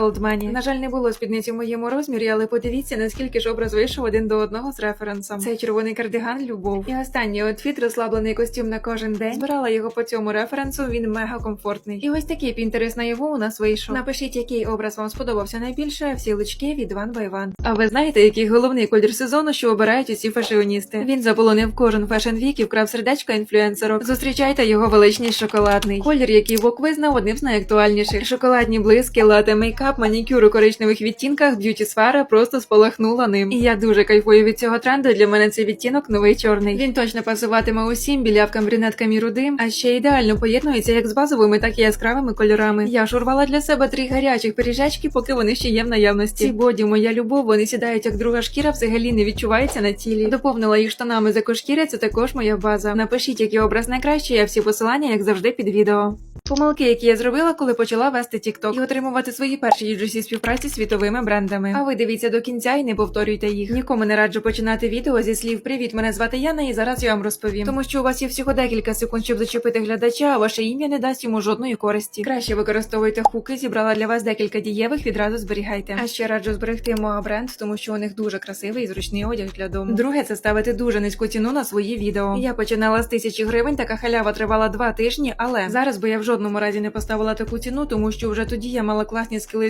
Old На жаль, не було спідниці в моєму розмірі, але подивіться, наскільки ж образ вийшов один до одного з референсом. Цей червоний кардиган любов. І останній отфіт, розслаблений костюм на кожен день. Збирала його по цьому референсу. Він мега комфортний. І ось такий пінтерес на його у нас вийшов. Напишіть, який образ вам сподобався найбільше. Всі лучки від One by One. А ви знаєте, який головний колір сезону, що обирають усі фешіоністи? Він заполонив кожен фешн вік і вкрав сердечко інфлюенсерок. Зустрічайте його величність шоколадний. Колір, який Вок визнав одним з найактуальніших. Шоколадні блиски, лате мейкап, манікюр у коричневих відтінках, б'юті сфера просто спалахнула ним. І я дуже кайфую від цього тренду. Для мене цей відтінок новий чорний. Він точно пасуватиме усім білявкам, брюнеткам і рудим, а ще ідеально поєднується як з базовими, так і яскравими кольорами. Я ж урвала для себе три гарячих пиріжечки, поки вони ще є в наявності. Ці боді, моя любов, вони сідають як друга шкіра, взагалі не відчувається на тілі. Доповнила їх штанами за кошкіря, це також моя база. Напишіть, який образ найкращий, а всі посилання, як завжди, під відео. Помилки, які я зробила, коли почала вести TikTok і отримувати свої перші UGC співпраці з світовими брендами. А ви дивіться до кінця і не повторюйте їх. Нікому не раджу починати відео зі слів Привіт, мене звати Яна, і зараз я вам розповім. Тому що у вас є всього декілька секунд, щоб зачепити глядача, а ваше ім'я не дасть йому жодної користі. Краще використовуйте хуки, зібрала для вас декілька дієвих, відразу зберігайте. А ще раджу зберегти Моа бренд, тому що у них дуже красивий і зручний одяг для дому. Друге, це ставити дуже низьку ціну на свої відео. Я починала з тисячі гривень, така халява тривала два тижні, але зараз би я в жодному разі не поставила таку ціну, тому що вже тоді я мала класні скили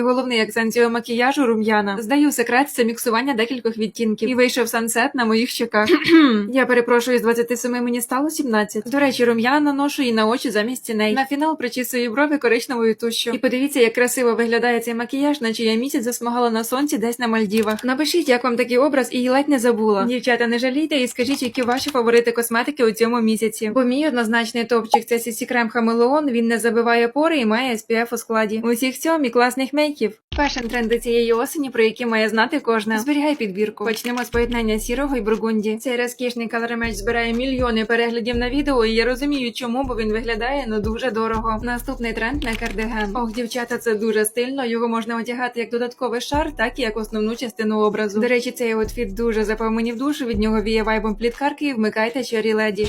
головний акцент цього макіяжу рум'яна. Здаю секрет це міксування декількох відтінків. І вийшов сансет на моїх щоках. я перепрошую, з 27 мені стало 17. До речі, рум'яна наношу і на очі замість тіней. На фінал причісую брови коричневою тушшю. І подивіться, як красиво виглядає цей макіяж, наче я місяць засмагала на сонці десь на Мальдівах. Напишіть, як вам такий образ, і ледь не забула. Дівчата, не жалійте і скажіть, які ваші фаворити косметики у цьому місяці. Бо мій однозначний топчик це CC крем Хамелеон. Він не забиває пори і має SPF у складі. Усіх цьому і класних мейків. Фешн тренди цієї осені, про які має знати кожна. Зберігай підбірку. Почнемо з поєднання сірого і бургунді. Цей розкішний калоремеч збирає мільйони переглядів на відео, і я розумію, чому, бо він виглядає ну дуже дорого. Наступний тренд на кардиган. Ох, дівчата, це дуже стильно. Його можна одягати як додатковий шар, так і як основну частину образу. До речі, цей outfіт дуже запав мені в душу. Від нього віє вайбом пліткарки і вмикайте чорі леді.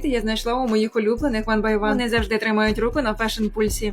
аутфіти я знайшла у моїх улюблених One by One. Вони завжди тримають руку на фешн пульсі.